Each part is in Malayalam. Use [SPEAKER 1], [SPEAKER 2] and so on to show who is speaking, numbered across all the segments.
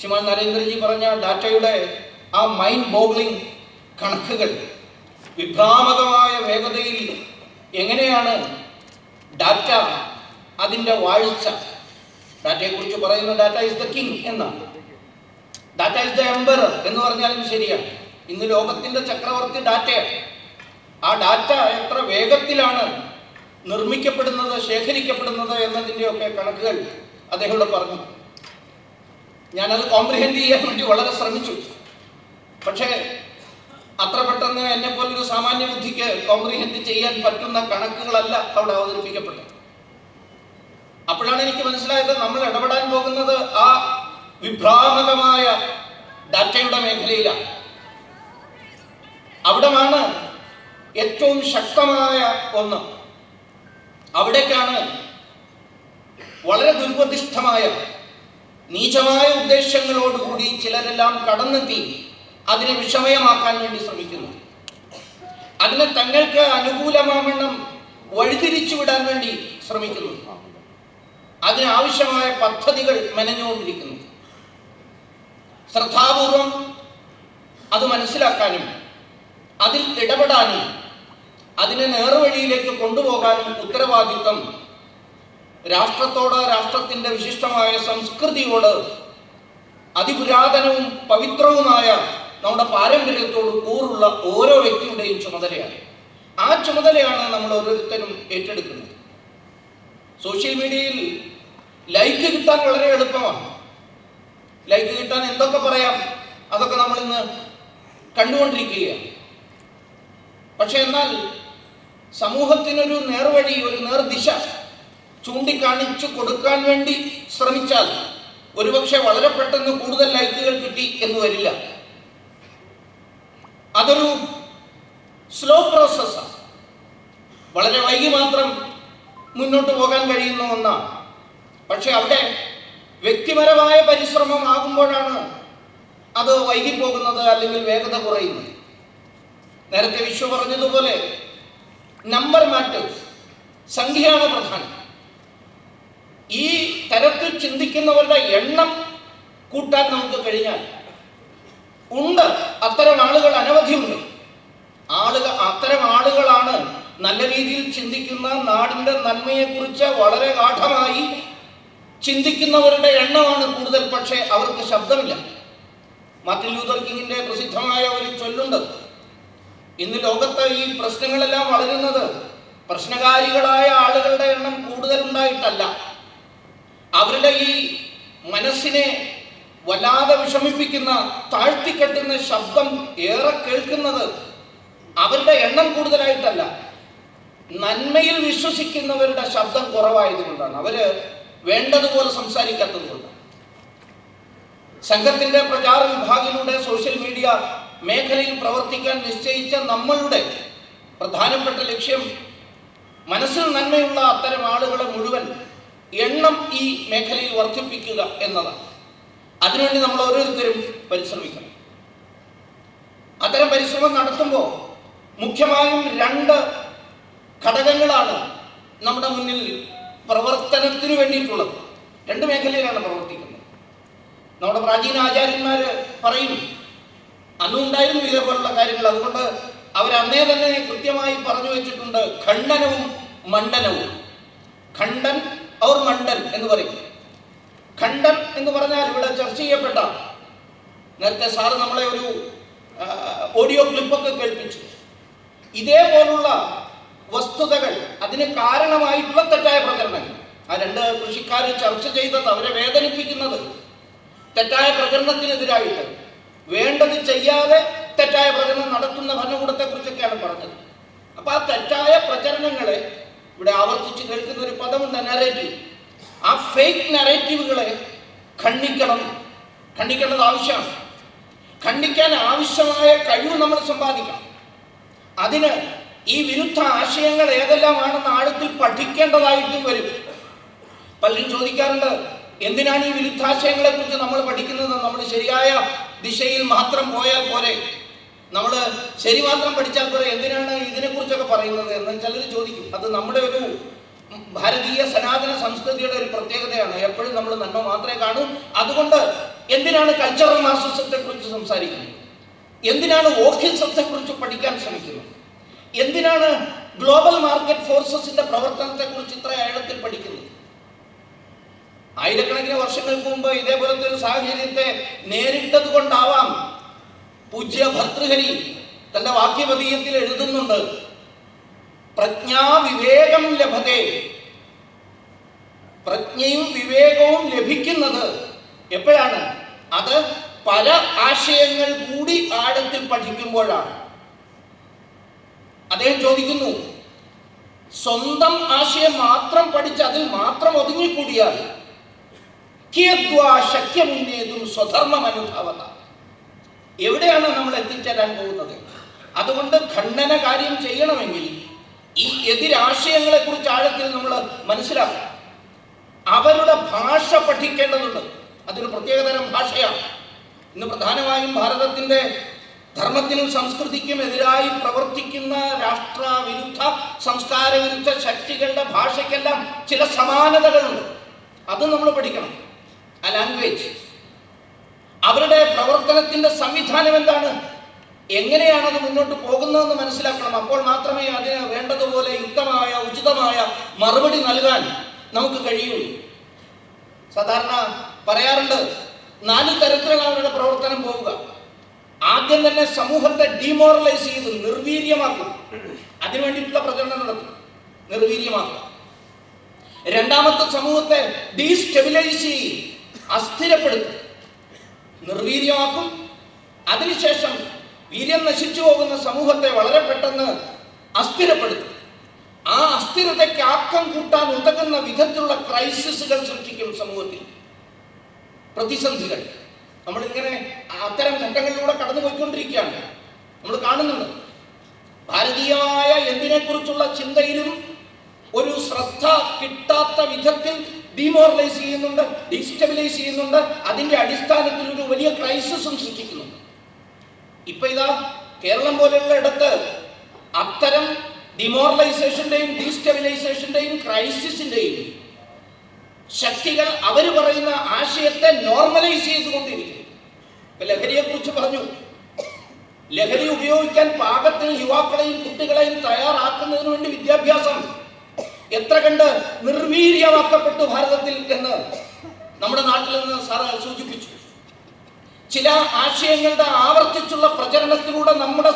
[SPEAKER 1] ശ്രീമാൻ നരേന്ദ്രജി പറഞ്ഞ ഡാറ്റയുടെ ആ മൈൻഡ് ബോഗ്ലിംഗ് കണക്കുകൾ വിഭ്രാമകമായ വേഗതയിൽ എങ്ങനെയാണ് ഡാറ്റ അതിന്റെ വാഴ്ച? ഡാറ്റയെക്കുറിച്ച് പറയുന്ന ഡാറ്റ ഇസ് ദ കിങ് എന്നാണ് ഡാറ്റ ഇസ് ദ എംബർ എന്ന് പറഞ്ഞാലും ശരിയാണ്. ഇന്ന് ലോകത്തിന്റെ ചക്രവർത്തി ഡാറ്റയാണ്. ആ ഡാറ്റ എത്ര വേഗത്തിലാണ് നിർമ്മിക്കപ്പെടുന്നത് ശേഖരിക്കപ്പെടുന്നത് എന്നതിന്റെയൊക്കെ കണക്കുകൾ അദ്ദേഹം പറഞ്ഞു. ഞാനത് കോംപ്രിഹെൻഡ് ചെയ്യാൻ വേണ്ടി വളരെ ശ്രമിച്ചു. പക്ഷേ അത്ര പെട്ടെന്ന് എന്നെ പോലൊരു സാമാന്യ ബുദ്ധിക്ക് കോംപ്രിഹെൻഡ് ചെയ്യാൻ പറ്റുന്ന കണക്കുകളല്ല അവിടെ അവതരിപ്പിക്കപ്പെട്ടത്. അപ്പോഴാണ് എനിക്ക് മനസ്സിലായത് നമ്മൾ ഇടപെടാൻ പോകുന്നത് ആ വിഭ്രാമകമായ ഡാറ്റയുടെ മേഖലയിലാണ്. അവിടമാണ് ഏറ്റവും ശക്തമായ ഒന്ന്. അവിടേക്കാണ് വളരെ ദുർപ്രതിഷ്ഠമായ നീചമായ ഉദ്ദേശങ്ങളോടുകൂടി ചിലരെല്ലാം കടന്നെത്തി അതിനെ വിഷമയമാക്കാൻ വേണ്ടി ശ്രമിക്കുന്നു. അതിനെ തങ്ങൾക്ക് അനുകൂലമാവണ്ണം വഴിതിരിച്ചു വിടാൻ വേണ്ടി ശ്രമിക്കുന്നു. അതിനാവശ്യമായ പദ്ധതികൾ മെനഞ്ഞുകൊണ്ടിരിക്കുന്നു. ശ്രദ്ധാപൂർവം അത് മനസ്സിലാക്കാനും അതിൽ ഇടപെടാനും അതിനെ നേർവഴിയിലേക്ക് കൊണ്ടുപോകാനും ഉത്തരവാദിത്വം രാഷ്ട്രത്തോട് രാഷ്ട്രത്തിന്റെ വിശിഷ്ടമായ സംസ്കൃതിയോട് അതിപുരാതനവും പവിത്രവുമായ നമ്മുടെ പാരമ്പര്യത്തോട് കൂറുള്ള ഓരോ വ്യക്തിയുടെയും ചുമതലയാണ്. ആ ചുമതലയാണ് നമ്മൾ ഓരോരുത്തരും ഏറ്റെടുക്കുന്നത്. സോഷ്യൽ മീഡിയയിൽ ലൈക്ക് കിട്ടാൻ വളരെ എളുപ്പമാണ്. ലൈക്ക് കിട്ടാൻ എന്തൊക്കെ പറയാം? അതൊക്കെ നമ്മൾ ഇന്ന് കണ്ടുകൊണ്ടിരിക്കുകയാണ്. പക്ഷെ എന്നാൽ സമൂഹത്തിനൊരു നേർവഴി ഒരു നേർദിശ ചൂണ്ടിക്കാണിച്ചു കൊടുക്കാൻ വേണ്ടി ശ്രമിച്ചാൽ ഒരുപക്ഷെ വളരെ പെട്ടെന്ന് കൂടുതൽ ലൈക്കുകൾ കിട്ടി എന്ന് വരില്ല. അതൊരു സ്ലോ പ്രോസസ്സാണ് വളരെ വൈകി മാത്രം മുന്നോട്ട് പോകാൻ കഴിയുന്ന ഒന്നാണ്. പക്ഷെ അവിടെ വ്യക്തിപരമായ പരിശ്രമം ആകുമ്പോഴാണ് അത് വൈകിപ്പോകുന്നത് അല്ലെങ്കിൽ വേഗത കുറയുന്നത്. നേരത്തെ വിശ്വ പറഞ്ഞതുപോലെ നമ്പർ മാറ്റേഴ്സ് സംഖ്യയാണ് പ്രധാനം. ഈ തരത്തിൽ ചിന്തിക്കുന്നവരുടെ എണ്ണം കൂട്ടാൻ നമുക്ക് കഴിഞ്ഞാൽ ഉണ്ട്. അത്തരം ആളുകൾ അനവധിയുണ്ട് ആളുകൾ അത്തരം ആളുകളാണ് നല്ല രീതിയിൽ ചിന്തിക്കുന്ന നാടിന്റെ നന്മയെക്കുറിച്ച് വളരെ ഗാഠമായി ചിന്തിക്കുന്നവരുടെ എണ്ണമാണ് കൂടുതൽ. പക്ഷേ അവർക്ക് ശബ്ദമില്ല. മാർട്ടിൻ ലൂതർ കിങ്ങിന്റെ പ്രസിദ്ധമായ ഒരു ചൊല്ലുണ്ട്. ഇന്ന് ലോകത്ത് ഈ പ്രശ്നങ്ങളെല്ലാം വളരുന്നത് പ്രശ്നകാരികളായ ആളുകളുടെ എണ്ണം കൂടുതലുണ്ടായിട്ടല്ല. അവരുടെ ഈ മനസ്സിനെ വല്ലാതെ വിഷമിപ്പിക്കുന്ന താഴ്ത്തിക്കെട്ടുന്ന ശബ്ദം ഏറെ കേൾക്കുന്നത് അവരുടെ എണ്ണം കൂടുതലായിട്ടല്ല. നന്മയിൽ വിശ്വസിക്കുന്നവരുടെ ശബ്ദം കുറവായതുകൊണ്ടാണ്. അവർ വേണ്ടതുപോലെ സംസാരിക്കാത്തത് സംഘത്തിന്റെ പ്രചാര വിഭാഗിലൂടെ സോഷ്യൽ മീഡിയ മേഖലയിൽ പ്രവർത്തിക്കാൻ നിശ്ചയിച്ച നമ്മളുടെ പ്രധാനപ്പെട്ട ലക്ഷ്യം മനസ്സിൽ നന്മയുള്ള അത്തരം ആളുകളെ മുഴുവൻ എണ്ണം ഈ മേഖലയിൽ വർദ്ധിപ്പിക്കുക എന്നതാണ്. അതിനുവേണ്ടി നമ്മൾ ഓരോരുത്തരും പരിശ്രമിക്കണം. അത്തരം പരിശ്രമം നടത്തുമ്പോൾ മുഖ്യമായും രണ്ട് ഘടകങ്ങളാണ് നമ്മുടെ മുന്നിൽ പ്രവർത്തനത്തിന് വേണ്ടിയിട്ടുള്ളത്. രണ്ട് മേഖലയിലാണ് പ്രവർത്തിക്കുന്നത്. നമ്മുടെ പ്രാചീന ആചാര്യന്മാർ പറയും അന്നുണ്ടായിരുന്നു ഇതേപോലുള്ള കാര്യങ്ങൾ. അതുകൊണ്ട് അവർ അന്നേ തന്നെ കൃത്യമായി പറഞ്ഞു വെച്ചിട്ടുണ്ട് ഖണ്ഡനവും മണ്ഡനവും. ഖണ്ഡൻ ഔർ മണ്ഡൽ എന്ന് പറയും. ഖണ്ഡൻ എന്ന് പറഞ്ഞാൽ ഇവിടെ ചർച്ച ചെയ്യപ്പെട്ട നേരത്തെ സാറ് നമ്മളെ ഒരു ഓഡിയോ ക്ലിപ്പൊക്കെ കേൾപ്പിച്ചു. ഇതേപോലുള്ള വസ്തുതകൾ അതിന് കാരണമായിട്ടുള്ള തെറ്റായ പ്രചരണങ്ങൾ. ആ രണ്ട് കൃഷിക്കാർ ചർച്ച ചെയ്തത് അവരെ വേദനിപ്പിക്കുന്നത് തെറ്റായ പ്രചരണത്തിനെതിരായിട്ട്. വേണ്ടത് ചെയ്യാതെ തെറ്റായ പ്രചരണം നടത്തുന്ന ഭരണകൂടത്തെ കുറിച്ചൊക്കെയാണ് പറഞ്ഞത്. അപ്പൊ ആ തെറ്റായ പ്രചരണങ്ങളെ ഇവിടെ ആവർത്തിച്ച് കേൾക്കുന്ന ഒരു പദമുണ്ട് നറേറ്റീവ് ആ ഫേക്ക് നരേറ്റീവുകളെ ഖണ്ഡിക്കണം. ഖണ്ഡിക്കേണ്ടത് ആവശ്യമാണ്. ഖണ്ഡിക്കാൻ ആവശ്യമായ കഴിവ് നമ്മൾ സമ്പാദിക്കണം. അതിന് ഈ വിരുദ്ധ ആശയങ്ങൾ ഏതെല്ലാമാണെന്ന് ആഴത്തിൽ പഠിക്കേണ്ടതായിട്ടും വരും. പലരും ചോദിക്കാറുണ്ട് എന്തിനാണ് ഈ വിരുദ്ധാശയങ്ങളെ കുറിച്ച് നമ്മൾ പഠിക്കുന്നത്? നമ്മൾ ശരിയായ ദിശയിൽ മാത്രം പോയാൽ പോരെ. നമ്മൾ ശരി മാത്രം പഠിച്ചാൽ പോരെ എന്തിനാണ് ഇതിനെക്കുറിച്ചൊക്കെ പറയുന്നത് എന്ന് ചിലർ ചോദിക്കും. അത് നമ്മുടെ ഒരു ഭാരതീയ സനാതന സംസ്കൃതിയുടെ ഒരു പ്രത്യേകതയാണ്. എപ്പോഴും നമ്മൾ നന്മ മാത്രമേ കാണൂ. അതുകൊണ്ട് എന്തിനാണ് കൾച്ചറൽ മാർസിസത്തെ കുറിച്ച് സംസാരിക്കുന്നത്? എന്തിനാണ് ഓർക്കിസത്തെ കുറിച്ച് പഠിക്കാൻ ശ്രമിക്കുന്നത്? എന്തിനാണ് ഗ്ലോബൽ മാർക്കറ്റ് ഫോഴ്സസിന്റെ പ്രവർത്തനത്തെ കുറിച്ച് ഇത്ര ആഴത്തിൽ പഠിക്കുന്നത്? ആയിരക്കണക്കിന് വർഷങ്ങൾക്ക് മുമ്പ് ഇതേപോലത്തെ ഒരു സാഹചര്യത്തെ നേരിട്ടത് കൊണ്ടാവാം പൂജ്യ ഭർത്തൃഹരി തന്റെ വാക്യപതീയത്തിൽ എഴുതുന്നുണ്ട്. പ്രജ്ഞാവിവേകം ലഭത്തെ ലഭതേ. പ്രജ്ഞയും വിവേകവും ലഭിക്കുന്നത് എപ്പോഴാണ്? അത് പല ആശയങ്ങൾ കൂടി ആഴത്തിൽ പഠിക്കുമ്പോഴാണ്. അദ്ദേഹം ചോദിക്കുന്നു സ്വന്തം ആശയം മാത്രം പഠിച്ച് അതിൽ മാത്രം ഒതുങ്ങിക്കൂടിയാൽ കിയത്വാ ശക്യമുന്നേതും സ്വധർമ്മം അനുഭവത എവിടെയാണ് നമ്മൾ എത്തിച്ചേരാൻ പോകുന്നത്? അതുകൊണ്ട് ഖണ്ഡന കാര്യം ചെയ്യണമെങ്കിൽ ഈ എതിരാശയങ്ങളെ കുറിച്ച് ആഴത്തിൽ നമ്മൾ മനസ്സിലാക്കണം. അവരുടെ ഭാഷ പഠിക്കേണ്ടതുണ്ട്. അതൊരു പ്രത്യേകതരം ഭാഷയാണ്. ഇന്ന് പ്രധാനമായും ഭാരതത്തിന്റെ ധർമ്മത്തിനും സംസ്കൃതിക്കും എതിരായി പ്രവർത്തിക്കുന്ന രാഷ്ട്ര വിരുദ്ധ സംസ്കാര വിരുദ്ധ ശക്തികളുടെ ഭാഷയ്ക്കെല്ലാം ചില സമാനതകളുണ്ട്. അത് നമ്മൾ പഠിക്കണം. ആ ലാംഗ്വേജ് അവരുടെ പ്രവർത്തനത്തിന്റെ സംവിധാനം എന്താണ്? എങ്ങനെയാണ് അത് മുന്നോട്ട് പോകുന്നതെന്ന് മനസ്സിലാക്കണം. അപ്പോൾ മാത്രമേ അതിന് വേണ്ടതുപോലെ യുക്തമായ ഉചിതമായ മറുപടി നൽകാൻ നമുക്ക് കഴിയുള്ളൂ സാധാരണ പറയാറുണ്ട് നാല് തരത്തിലാണ് അവരുടെ പ്രവർത്തനം പോവുക. ആദ്യം തന്നെ സമൂഹത്തെ ഡിമോറലൈസ് ചെയ്ത് നിർവീര്യമാക്കുക. അതിനുവേണ്ടിയിട്ടുള്ള പ്രചരണം നടത്തും നിർവീര്യമാക്കുക. രണ്ടാമത്തെ സമൂഹത്തെ ഡീസ്റ്റെബിലൈസ് ചെയ്യും. അസ്ഥിരപ്പെടുത്തും നിർവീര്യമാക്കും അതിനുശേഷം വീര്യം നശിച്ചു പോകുന്ന സമൂഹത്തെ വളരെ പെട്ടെന്ന് അസ്ഥിരപ്പെടുത്തും. ആ അസ്ഥിരതയ്ക്ക് ആക്കം കൂട്ടാൻ ഉതകുന്ന വിധത്തിലുള്ള ക്രൈസിസുകൾ സൃഷ്ടിക്കും സമൂഹത്തിൽ. പ്രതിസന്ധികൾ. നമ്മളിങ്ങനെ അത്തരം ഘട്ടങ്ങളിലൂടെ കടന്നു പോയിക്കൊണ്ടിരിക്കുകയാണ് നമ്മൾ കാണുന്നുണ്ട്. ഭാരതീയമായ എന്തിനെക്കുറിച്ചുള്ള ചിന്തയിലും ഒരു ശ്രദ്ധ കിട്ടാത്ത വിധത്തിൽ ഡിമോറലൈസ് ചെയ്യുന്നുണ്ട് ഡിസ്റ്റബിലൈസ് ചെയ്യുന്നുണ്ട്. അതിന്റെ അടിസ്ഥാനത്തിൽ ഒരു വലിയ ക്രൈസിസും സൃഷ്ടിക്കുന്നുണ്ട്. ഇപ്പൊ ഇതാ കേരളം പോലെയുള്ള ഇടത്ത് അത്തരം ഡിമോറലൈസേഷന്റെയും ഡീസ്റ്റബിലൈസേഷന്റെയും ക്രൈസിസിന്റെയും ശക്തികൾ അവർ പറയുന്ന ആശയത്തെ നോർമലൈസ് ചെയ്തുകൊണ്ടിരിക്കുന്നു. ഇപ്പൊ ലഹരിയെ കുറിച്ച് പറഞ്ഞു. ലഹരി ഉപയോഗിക്കാൻ പാകത്തിന് യുവാക്കളെയും കുട്ടികളെയും തയ്യാറാക്കുന്നതിന് വേണ്ടി വിദ്യാഭ്യാസം എത്ര കണ്ട് നിർവീര്യമാക്കപ്പെട്ടു ഭാരതത്തിൽ എന്ന് നമ്മുടെ നാട്ടിൽ നിന്ന് സാറ് സൂചിപ്പിച്ചു. ചില ആശയങ്ങളുടെ ആവർത്തിച്ചുള്ള പ്രചരണത്തിലൂടെ നമ്മുടെ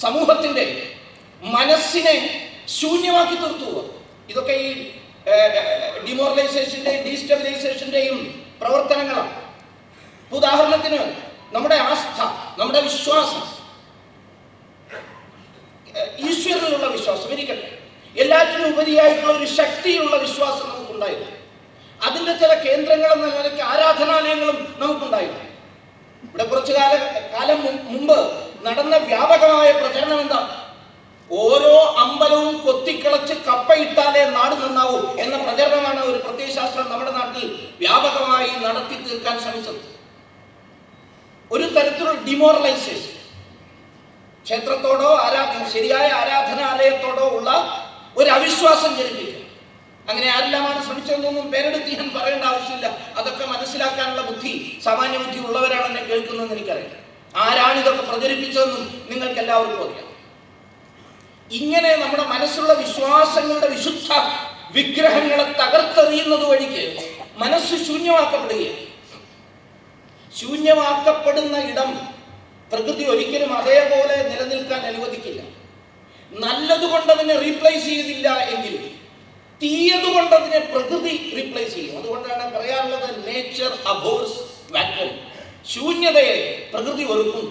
[SPEAKER 1] സമൂഹത്തിന്റെ മനസ്സിനെ ശൂന്യമാക്കി തീർത്തു ഇതൊക്കെ ഈ ഡിമോറലൈസേഷന്റെയും ഡീസ്റ്റബിലൈസേഷന്റെയും പ്രവർത്തനങ്ങളാണ്. ഉദാഹരണത്തിന് നമ്മുടെ ആസ്ഥ നമ്മുടെ വിശ്വാസം. ഈശ്വരനിലുള്ള വിശ്വാസം ഇരിക്കട്ടെ എല്ലാറ്റിനും ഉപരിയായിട്ടുള്ള ഒരു ശക്തിയുള്ള വിശ്വാസം നമുക്കുണ്ടായിരുന്നു. അതിന്റെ ചില കേന്ദ്രങ്ങൾ എന്ന നിലയ്ക്ക് ആരാധനാലയങ്ങളും നമുക്കുണ്ടായിരുന്നു. ഇവിടെ കുറച്ചു കാല കാലം മുമ്പ് നടന്ന വ്യാപകമായ പ്രചരണം എന്താ? ഓരോ അമ്പലവും കൊത്തിക്കിളച്ച് കപ്പയിട്ടാലേ നാട് നന്നാവൂ എന്ന പ്രചരണമാണ് ഒരു പ്രത്യയശാസ്ത്രം നമ്മുടെ നാട്ടിൽ വ്യാപകമായി നടത്തി തീർക്കാൻ ശ്രമിച്ചത്. ഒരു തരത്തിലുള്ള ഡിമോറലൈസേഷൻ ക്ഷേത്രത്തോടോ ആരാധന ശരിയായ ആരാധനാലയത്തോടോ ഉള്ള ഒരു അവിശ്വാസം ജനിപ്പിക്കുക. അങ്ങനെ ആരെല്ലാമാണ് ശ്രമിച്ചതെന്നൊന്നും പേരെടുത്ത് ഞാൻ പറയേണ്ട ആവശ്യമില്ല. അതൊക്കെ മനസ്സിലാക്കാനുള്ള ബുദ്ധി സാമാന്യ ബുദ്ധി ഉള്ളവരാണ് എന്നെ കേൾക്കുന്നതെന്ന് എനിക്കറിയാം ആരാണ് ഇതൊക്കെ പ്രചരിപ്പിച്ചതെന്നും നിങ്ങൾക്ക് എല്ലാവർക്കും അറിയാം. ഇങ്ങനെ നമ്മുടെ മനസ്സുള്ള വിശ്വാസങ്ങളുടെ വിശുദ്ധ വിഗ്രഹങ്ങളെ തകർത്തെറിയുന്നത് വഴിക്ക് മനസ്സ് ശൂന്യമാക്കപ്പെടുകയാണ്. ശൂന്യമാക്കപ്പെടുന്ന ഇടം പ്രകൃതി ഒരിക്കലും അതേപോലെ നിലനിൽക്കാൻ അനുവദിക്കില്ല. നല്ലതുകൊണ്ട് അതിനെ റീപ്ലേസ് ചെയ്തില്ല എങ്കിൽ തീയത് കൊണ്ട് അതിനെ പ്രകൃതി റീപ്ലേസ് ചെയ്യും. അതുകൊണ്ടാണ് പറയാറുള്ളത് നേച്ചർ അബോർസ് വാക്വം ശൂന്യതയെ പ്രകൃതി ഒരുക്കുന്നു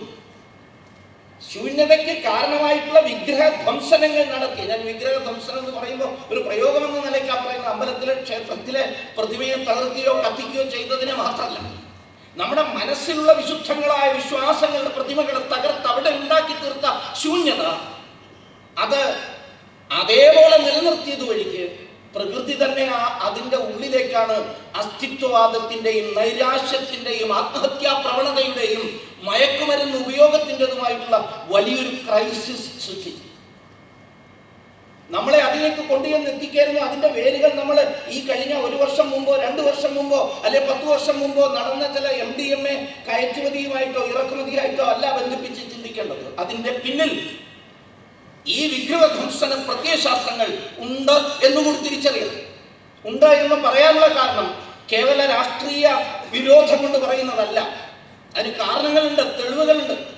[SPEAKER 1] ശൂന്യതയ്ക്ക് കാരണമായിട്ടുള്ള വിഗ്രഹ ധ്വംസനങ്ങൾ നടത്തി. ഞാൻ വിഗ്രഹ ധ്വംസനം എന്ന് പറയുമ്പോൾ ഒരു പ്രയോഗം എന്ന നിലയ്ക്ക് പറയുന്ന അമ്പലത്തിലെ ക്ഷേത്രത്തിലെ പ്രതിമയെ തകർക്കുകയോ കത്തിക്കുകയോ ചെയ്തതിനെ മാത്രമല്ല നമ്മുടെ മനസ്സിലുള്ള വിശുദ്ധങ്ങളായ വിശ്വാസങ്ങളുടെ പ്രതിമകളെ തകർത്ത് അവിടെ ഉണ്ടാക്കി തീർത്ത ശൂന്യത അത് അതേപോലെ നിലനിർത്തിയത് വഴിക്ക് പ്രകൃതി തന്നെ അതിന്റെ ഉള്ളിലേക്കാണ് അസ്തിത്വവാദത്തിന്റെയും നൈരാശ്യത്തിന്റെയും ആത്മഹത്യാ പ്രവണതയുടെയും മയക്കുമരുന്ന് ഉപയോഗത്തിന്റെതുമായിട്ടുള്ള വലിയൊരു ക്രൈസിസ് സൃഷ്ടിച്ചു. നമ്മളെ അതിലേക്ക് കൊണ്ടുചെന്ന് എത്തിക്കായിരുന്നു അതിന്റെ വേരുകൾ നമ്മൾ ഈ കഴിഞ്ഞ ഒരു വർഷം മുമ്പോ രണ്ട് വർഷം മുമ്പോ അല്ലെ പത്ത് വർഷം മുമ്പോ നടന്ന ചില എം ഡി എം എ കയറ്റുമതിയുമായിട്ടോ ഇറക്കുമതിയായിട്ടോ അല്ല ബന്ധിപ്പിച്ച് ചിന്തിക്കേണ്ടത്. അതിന്റെ പിന്നിൽ വിഗ്രഹധ്വംസന പ്രത്യയശാസ്ത്രങ്ങൾ ഉണ്ട് എന്നുകൂടി തിരിച്ചറിയണം. ഉണ്ട് എന്ന് പറയാനുള്ള കാരണം കേവല രാഷ്ട്രീയ വിരോധം കൊണ്ട് പറയുന്നതല്ല. അതിന് കാരണങ്ങളുണ്ട് തെളിവുകളുണ്ട്.